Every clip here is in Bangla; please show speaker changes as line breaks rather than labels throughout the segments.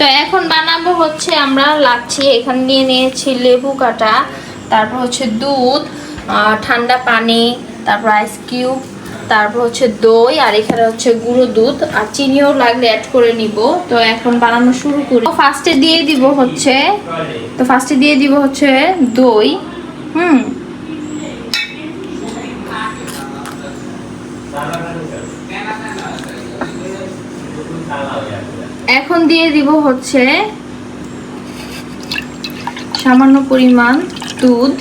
তো এখন বানাবো হচ্ছে আমরা লাচ্ছি, এখানে নিয়ে নিয়েছি লেবু কাটা, তারপর হচ্ছে দুধ ঠান্ডা পানি, তারপর আইস কিউব তারপর হচ্ছে দই, আর এখানে হচ্ছে গুঁড়ো দুধ, আর চিনিও লাগলে অ্যাড করে নিব। তো এখন বানানো শুরু করি। ফার্স্টে দিয়ে দিব হচ্ছে, তো ফার্স্টে দিয়ে দিব হচ্ছে দই, হুম? এখন দিয়ে দিব হচ্ছে সামান্য পরিমাণ দুধ।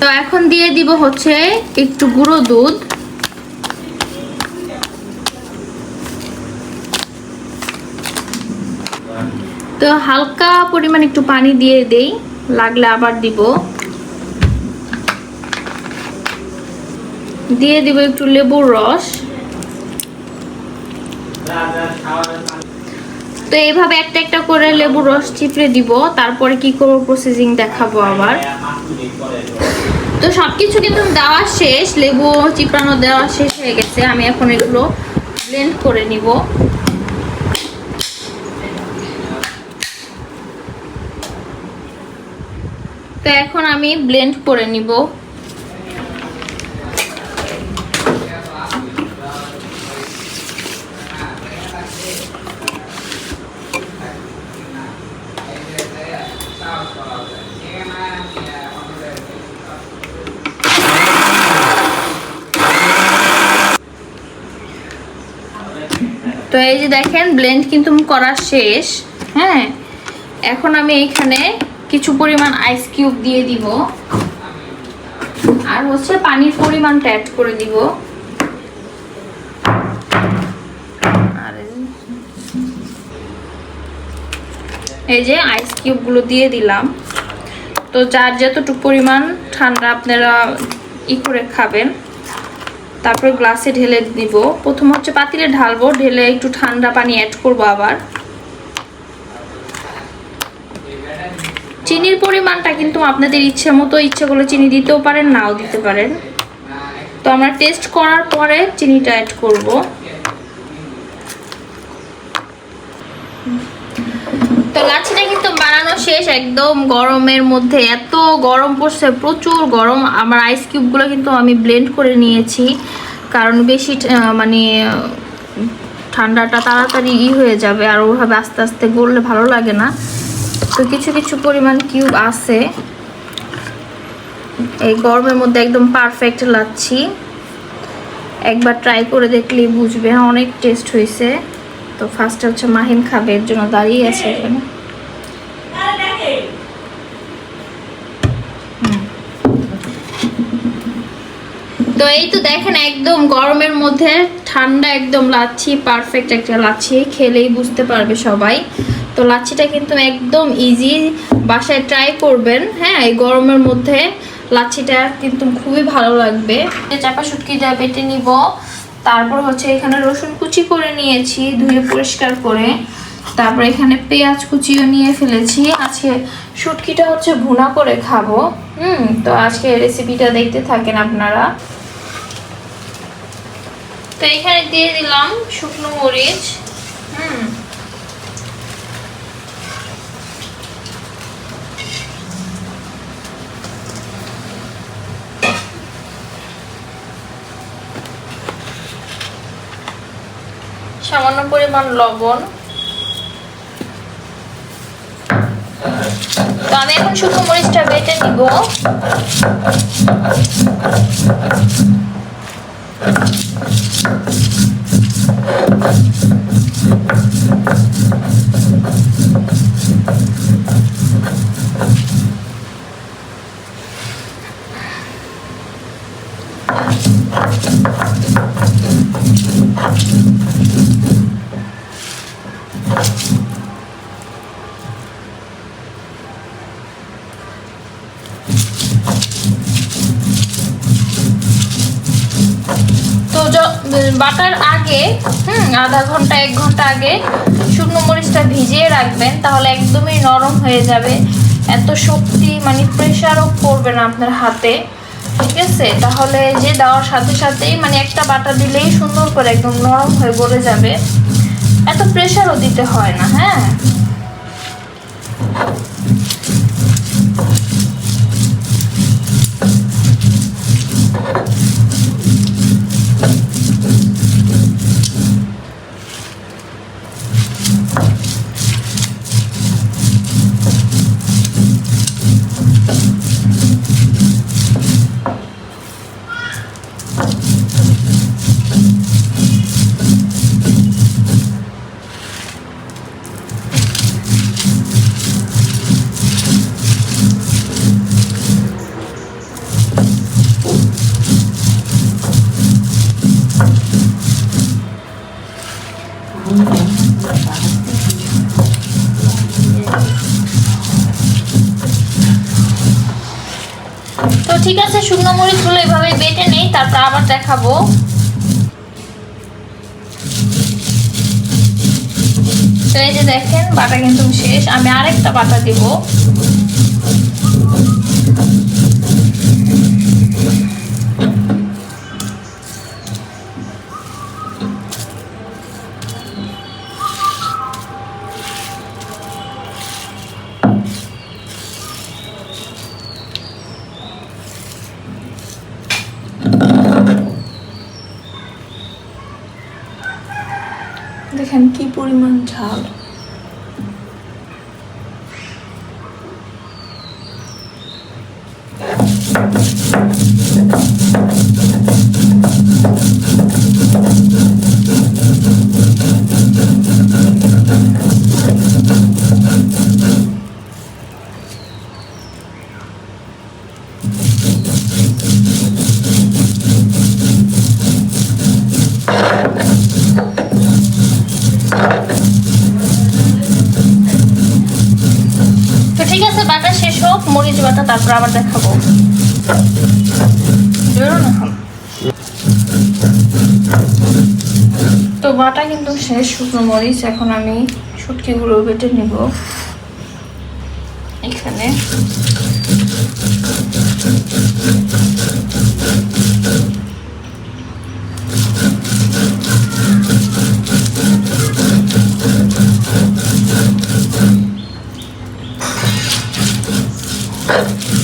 তো এখন দিয়ে দিব হচ্ছে একটু গুঁড়ো দুধ। তো হালকা পরিমাণ একটু পানি দিয়ে দেই, লাগলে আবার দিব। দিয়ে দিব একটু লেবুর রস। তো এইভাবে একটা একটা করে লেবুর রস চিপড়ে দিব, তারপরে কি করব প্রসেসিং দেখাবো আবার। তো সবকিছু কিন্তু দেওয়া শেষ, লেবু চিপড়ানো দেওয়া শেষ হয়ে গেছে, আমি এখন এগুলো ব্লেন্ড করে নিব। তো এখন আমি ব্লেন্ড করে নিব। এই যে দেখেন ব্লেন্ড কিন্তু করা শেষ। হ্যাঁ? এখন আমি এইখানে কিছু পরিমাণ আইস কিউব দিয়ে দিব। আর হচ্ছে পানির পরিমাণটা অ্যাড করে দিব। এই যে আইস কিউবগুলো দিয়ে দিলাম। তো যার যতটুকু পরিমাণ ঠান্ডা আপনারা ই করে খাবেন। তারপর গ্লাসে ঢেলে দিব। প্রথম হচ্ছে পাতিলে ঢালবো, ঢেলে একটু ঠান্ডা পানি অ্যাড করব আবার। চিনির পরিমাণটা কিন্তু আপনাদের ইচ্ছে মতো, ইচ্ছে করলে চিনি দিতেও পারেন, নাও দিতে পারেন। তো আমরা টেস্ট করার পরে চিনিটা অ্যাড করব। তো লাচ্ছিটা কিন্তু বানানো শেষ একদম গরমের মধ্যে। এত গরম পড়ছে প্রচুর গরম। আমার আইস কিউবগুলো কিন্তু আমি ব্লেন্ড করে নিয়েছি কারণ বেশি মানে ঠান্ডাটা তাড়াতাড়ি ই হয়ে যাবে আর ওভাবে আস্তে আস্তে গড়লে ভালো লাগে না। তো কিছু কিছু পরিমাণ কিউব আছে। এই গরমের মধ্যে একদম পারফেক্ট লাচ্ছি। একবার ট্রাই করে দেখলেই বুঝবে হ্যাঁ, অনেক টেস্ট হয়েছে। তো ফার্স্টে হচ্ছে মাহিম খাবে, এর জন্য দাঁড়িয়ে আছে এখানে। তো এই তো দেখেন একদম গরমের মধ্যে, ঠান্ডা একদম লাচ্ছি পারফেক্ট একটা লাচ্ছি, খেলেই বুঝতে পারবে সবাই। তো লাচ্ছিটা কিন্তু একদম ইজি বাসায় ট্রাই করবেন হ্যাঁ এই গরমের মধ্যে। লাচ্ছিটা কিন্তু খুবই ভালো লাগবে। চাপা শুটকি যা বেটে নিব। তারপর হচ্ছে এখানে রসুন কুচি করে নিয়েছি, ধুয়ে পরিষ্কার করে। তারপর এখানে পেঁয়াজ কুচিও নিয়ে ফেলেছি। আজকে শুটকিটা হচ্ছে ভুনা করে খাব। হুম, তো আজকে রেসিপিটা দেখতে থাকেন আপনারা। তো এখানে দিয়ে দিলাম শুকনো মরিচ হুম সামান্য পরিমাণ লবণ। তো আমি এখন শুকনো মরিচটা বেটে নিব তো য- বাটার আগে, হুম, আধা ঘণ্টা, এক ঘণ্টা আগে শুকনো মরিচটা ভিজিয়ে রাখবেন, তাহলে একদমই নরম হয়ে যাবে। এত শক্তি মানে প্রেশারও পড়বে না আপনার হাতে। ঠিক আছে? তাহলে যে দেওয়ার সাথে সাথেই মানে একটা বাটা দিলেই সুন্দর করে একদম নরম হয়ে গলে যাবে। এত প্রেশারও দিতে হয় না হ্যাঁ? মরিচগুলো এভাবে বেটে নেই, তারপর আবার দেখাবো। তো এই যে দেখেন, বাটা কিন্তু শেষ। আমি আরেকটা বাটা দিব। পরিমাণ ঝাল। তারপর আবার দেখাবো। তো বাটা কিন্তু শেষ শুকনো মরিচ। এখন আমি শুটকিগুলো বেটে নিব। Thank you.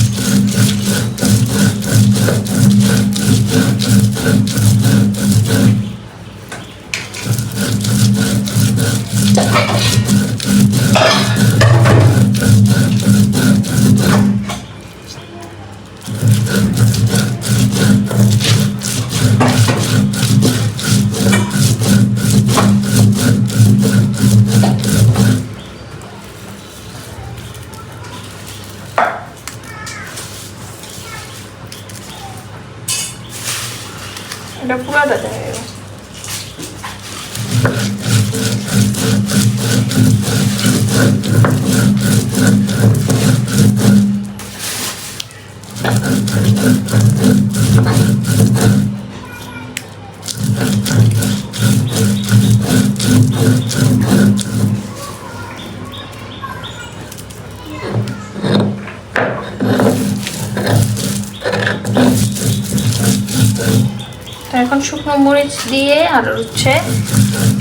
মরিচ দিয়ে আর হচ্ছে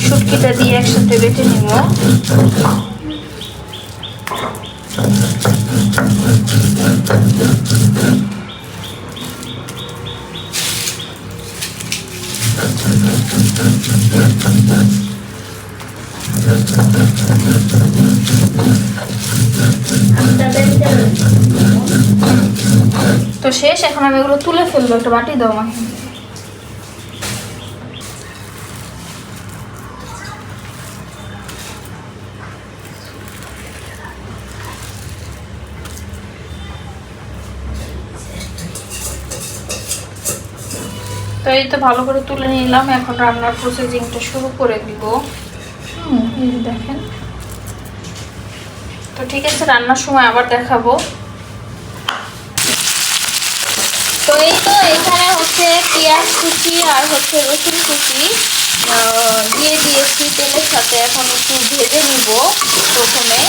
শুটকিটা দিয়ে একসাথে বেটে নিব। তো শেষ, এখন আমি এগুলো তুলে ফেলব, একটা বাটি দাও আমাকে। এই ভালো করে তুলে নিলাম। এখন রান্নার প্রসেসিংটা শুরু করে দিব। দেখেন। তো ঠিক আছে, রান্নার সময় আবার দেখাবো। তো এই তো এখানে হচ্ছে পেঁয়াজ কুচি আর হচ্ছে রসুন কুচি। দিয়ে দিয়েছি তেলের সাথে। এখন একটু ভেজে নিব প্রথমে।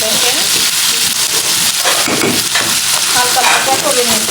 দেখেন। হালকা ভাজা করে নেব।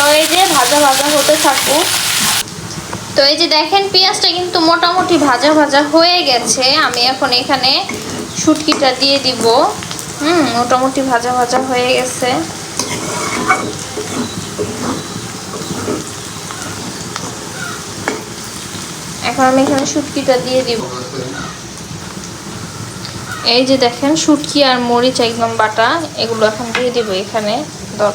তো এই যে ভাজা ভাজা হতে থাকুক তো এই যে দেখেন, পেঁয়াজটা কিন্তু মোটামুটি ভাজা ভাজা হয়ে গেছে। আমি এখন এখানে শুটকিটা দিয়ে দিব। হুম, মোটামুটি ভাজা ভাজা হয়ে গেছে। এখন আমি এখানে শুটকিটা দিয়ে দিব। এই যে দেখেন, শুটকি আর মরিচ, একদম বাটা, এগুলো এখন দিয়ে দিব এখানে। দর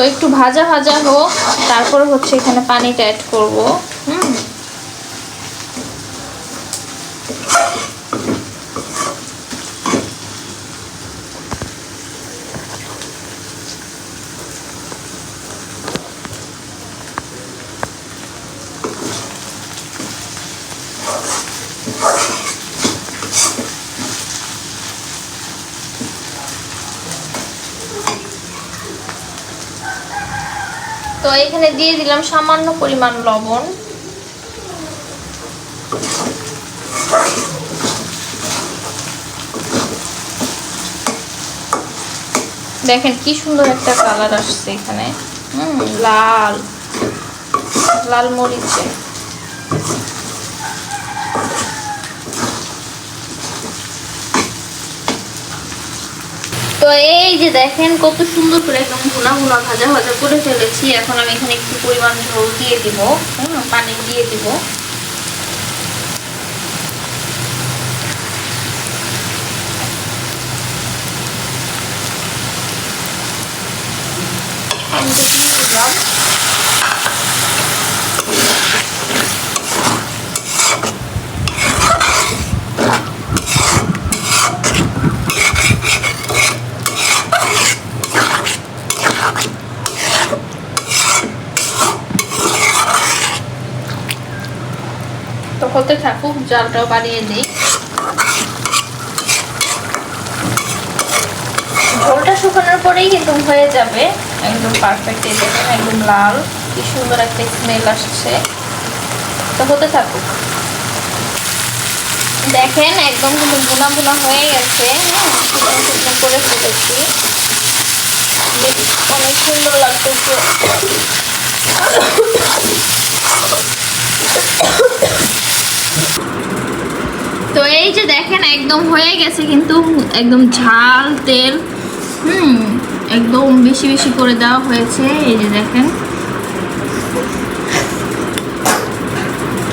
তো একটু ভাজা ভাজা হোক তারপর হচ্ছে এখানে পানিটা অ্যাড করব হুম তো এখানে দিয়ে দিলাম সামান্য পরিমাণ লবণ। দেখেন কি সুন্দর একটা কালার আসছে এখানে। হুম, লাল। লাল মরিচে তো এই যে দেখেন কত সুন্দর করে একদম ভুনা ভুনা ভাজা ভাজা করে ফেলেছি। এখন আমি এখানে একটু পরিমাণ ঝোল দিয়ে দিব হ্যাঁ পানি দিয়ে দিব। Thank দিয়ে হতে থাকুক, জালটাও বাড়িয়ে দিই ঝোলটা শুকানোর পরেই কিন্তু হয়ে যাবে। একদম পারফেক্ট এই দেখেন, একদম লাল। কি সুন্দর একটা স্মেল আসছে। তো হতে থাকুক। দেখেন, একদম কিন্তু বুনা বুনা হয়ে গেছে। হ্যাঁ করে ফেলেছি। অনেক সুন্দর লাগতেছে। এই যে দেখেন, একদম হয়ে গেছে কিন্তু একদম ঝাল, তেল, হুম, একদম বেশি বেশি করে দেওয়া হয়েছে। এই যে দেখেন।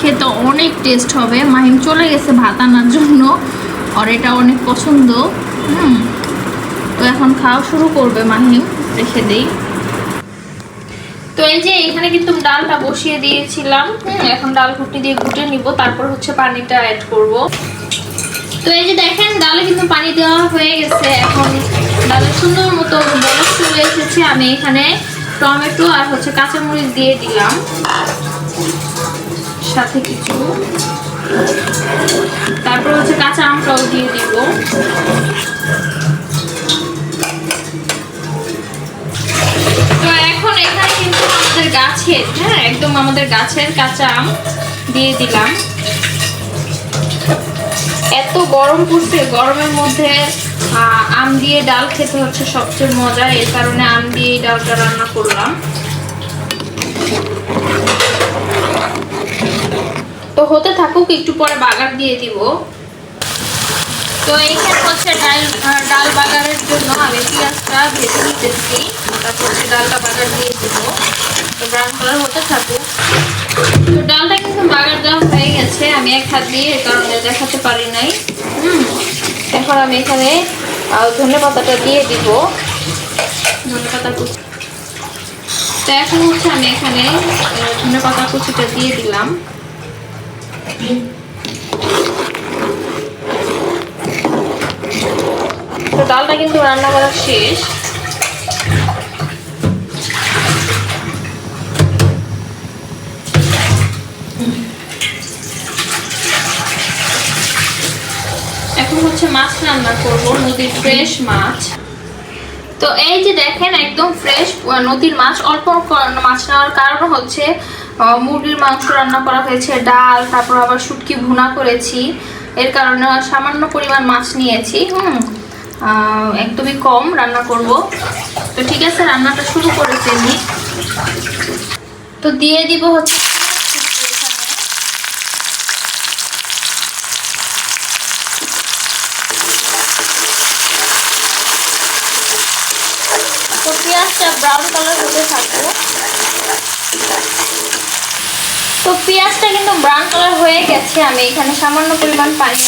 খেতে অনেক টেস্ট হবে। মাহিম চলে গেছে ভাত আনার জন্য। আর এটা অনেক পছন্দ। হুম, তো এখন খাওয়া শুরু করবে মাহিম। রেখে দেই। তো এই যে এখানে কিন্তু ডালটা বসিয়ে দিয়েছিলাম। এখন ডাল ঘুটনি দিয়ে ঘুটে নিব, তারপর হচ্ছে পানিটা অ্যাড করব। তো এই যে দেখেন, ডালে কিন্তু পানি দেওয়া হয়ে গেছে। এখন ডালে সুন্দর মতো বরফ চলে এসেছে। আমি এখানে টমেটো আর হচ্ছে কাঁচামরিচ দিয়ে দিলাম। সাথে কিছু। তারপর হচ্ছে কাঁচা আমটাও দিয়ে দিব তো এখন এখানে কিন্তু আমাদের গাছের হ্যাঁ একদম আমাদের গাছের কাঁচা আম দিয়ে দিলাম। এত গরম পড়ছে, গরমের মধ্যে আম দিয়ে ডাল খেতে হচ্ছে সবচেয়ে মজা, এর কারণে আম দিয়ে ডালটা রান্না করলাম। তো হতে থাকুক, একটু পরে বাগার দিয়ে দিব। তো এইখানে হচ্ছে ডাল ডাল বাগারের জন্য আমি পেঁয়াজটা ভেজে নিতেছি। দিয়ে এখন আমি এখানে ধনে পাতাটা দিয়ে দিব। ধনে পাতা কুচি এখন হচ্ছে আমি এখানে ধনে পাতা কুচিটা দিয়ে দিলাম। ডালটা কিন্তু রান্না করা শেষ এখন হচ্ছে মাছ রান্না করব, নদীর ফ্রেশ মাছ। তো এই যে দেখেন, একদম ফ্রেশ নদীর মাছ, অল্প ক- মাছ নেওয়ার কারণ হচ্ছে মুরগির মাংস রান্না করা হয়েছে, ডাল, তারপর আবার শুটকি ভুনা করেছি। এর কারণে সামান্য পরিমাণ মাছ নিয়েছি, হুম। একদমই কম রান্না করব। তো ঠিক আছে, রান্নাটা শুরু করে ফেলি তো দিয়ে দিব হচ্ছে তো পেঁয়াজটা ব্রাউন কালার হতে থাকবে। তো পেঁয়াজটা কিন্তু ব্রাউন কালার হয়ে গেছে। আমি এখানে সামান্য পরিমাণ পানি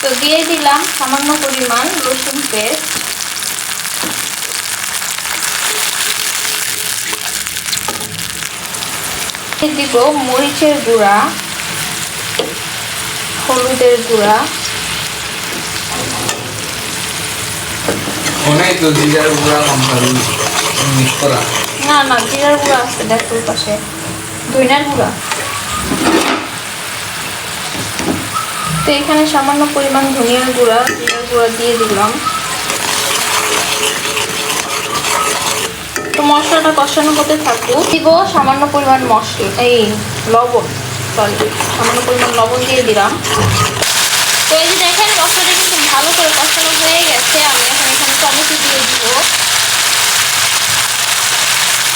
তো দিয়ে দিলাম সামান্য পরিমাণ রসুন পেস্ট। দিব মরিচের গুঁড়া। হলুদের গুঁড়া।
অনেক তো জিরার গুঁড়া লঙ্কার মিক্স করা।
না না জিরার গুঁড়া আছে দেখো পাশে। ধইনার গুঁড়া। তো এখানে সামান্য পরিমাণ ধনিয়ার গুঁড়া জিরার গুঁড়া দিয়ে দিলাম। তো মশলাটা কষানো হতে থাকুক। দিব সামান্য পরিমাণ মশলা এই লবণ। সামান্য পরিমাণ লবণ দিয়ে দিলাম। তো এই যে দেখেন মশলাটা কিন্তু ভালো করে কষানো হয়ে গেছে। আমি এখন এখানে টমেটো দিয়ে দিব।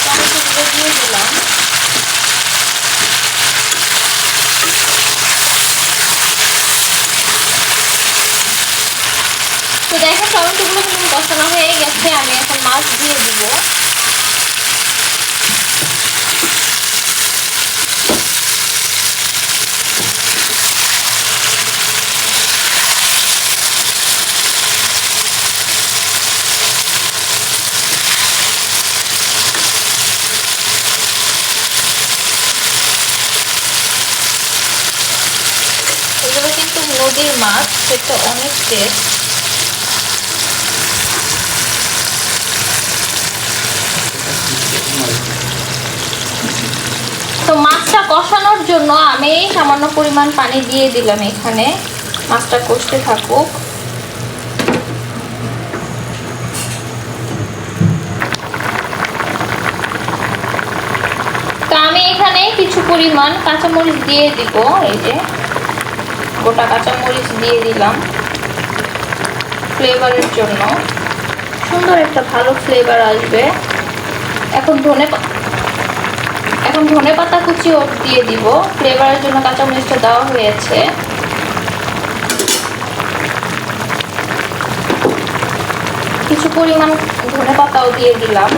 টমেটোগুলো দিয়ে দিলাম। তো দেখেন, টমেটোগুলো কিন্তু কষানো হয়ে গেছে। আমি এখন মাছ দিয়ে দিব এগুলো কিন্তু নদীর সেটা অনেক টেস্ট তো মাছটা কষানোর জন্য আমি সামান্য পরিমাণ পানি দিয়ে দিলাম এখানে। মাছটা কষতে থাকুক। তো আমি এখানে কিছু পরিমাণ কাঁচামরিচ দিয়ে দিব, এই যে। গোটা কাঁচামরিচ দিয়ে দিলাম ফ্লেভারের জন্য। সুন্দর একটা ভালো ফ্লেভার আসবে। এখন ধনে এখন ধনে পাতা কুচিও দিয়ে দিব। ফ্লেভারের জন্য কাঁচামরিচটা দেওয়া হয়েছে। কিছু পরিমাণ ধনে পাতাও দিয়ে দিলাম।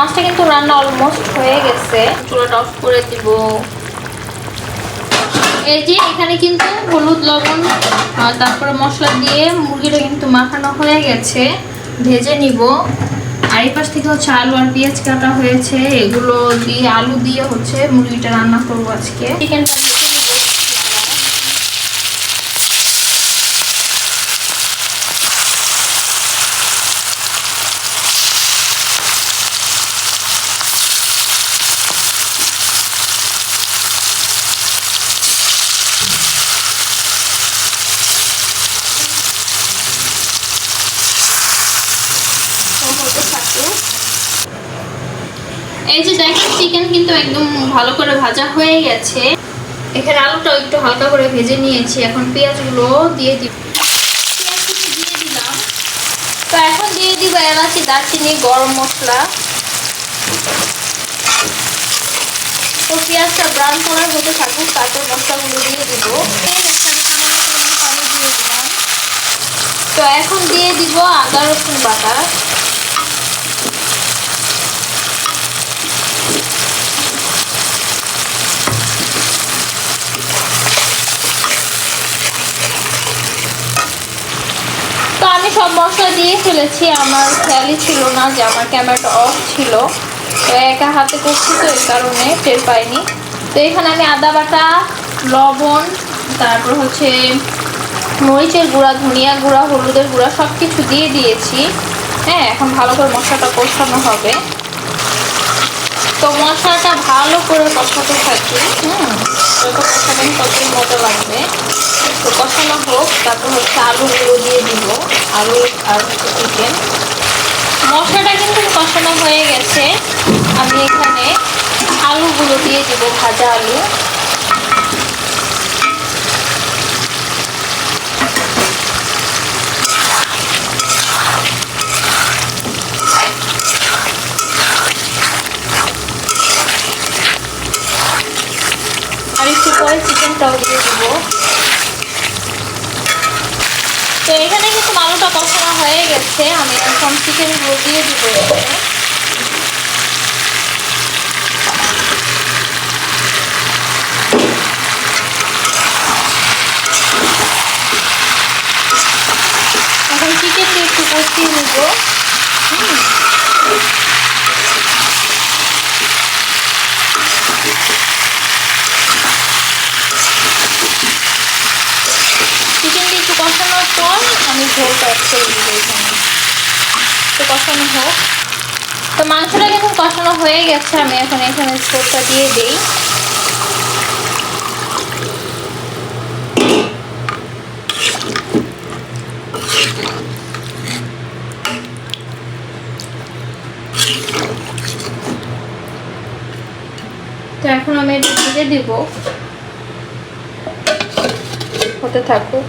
মাছটা কিন্তু রান্না অলমোস্ট হয়ে গেছে। চুলাটা অফ করে দিব। এই যে এখানে কিন্তু হলুদ, লবণ তারপরে মশলা দিয়ে মুরগিটা কিন্তু মাখানো হয়ে গেছে। ভেজে নিব। আর এই পাশ থেকে হচ্ছে আলু আর পেঁয়াজ কাটা হয়েছে। এগুলো দিয়ে, আলু দিয়ে হচ্ছে মুরগিটা রান্না করব আজকে। চিকেনটা এই যে দেখেন চিকেন কিন্তু একদম ভালো করে ভাজা হয়ে গেছে। এখানে আলুটাও একটু হালকা করে ভেজে নিয়েছি, এখন পেঁয়াজগুলো দিয়ে দিব। দিয়ে দিলাম তো এখন দিয়ে দিব এলাচি, দারচিনি, গরম মশলা। তো পেঁয়াজটা ব্রাউন কালার হতে থাকুক, তারপর মশলাগুলো দিয়ে দিব। তো এখন দিয়ে দিব আদা রসুন বাটা। মশলা দিয়ে ফেলেছি, আমার খেয়ালই ছিল না যে আমার ক্যামেরাটা অফ ছিল। তো একা হাতে করছি তো এই কারণে টের পাইনি। তো এখানে আমি আদা বাটা, লবণ, তারপর হচ্ছে মরিচের গুঁড়া, ধনিয়া গুঁড়া, হলুদের গুঁড়া সব কিছু দিয়ে দিয়েছি। হ্যাঁ এখন ভালো করে মশলাটা কষানো হবে। তো মশলাটা ভালো করে কষাতে থাকি। হুম যত কষাবেন ততই মজা লাগবে? তো কষানো হোক, তারপর হচ্ছে আলুগুলো দিয়ে দিব, আলু আর চিকেন মশলাটা কিন্তু কষানো হয়ে গেছে। আমি এখানে আলুগুলো দিয়ে দিব, ভাজা আলু। আর একটু পরে চিকেনটাও দিয়ে দিব। তো এখানে কিন্তু আলুটা কষানো হয়ে গেছে, আমি এখন চিকেনগুলো দিয়ে দিব এখানে। চিকেনটা একটু কষিয়ে নেব হুম চিকেন দিয়ে একটু কষানোর পর আমি ঝোলটা অ্যাড করে দিব এখানে। তো কষানো হোক। তো মাংসটা যখন কষানো হয়ে গেছে। আমি এখন এখানে ঝোলটা দিয়ে দিই। তো এখন আমি এটা দিয়ে দিব। হতে থাকুক।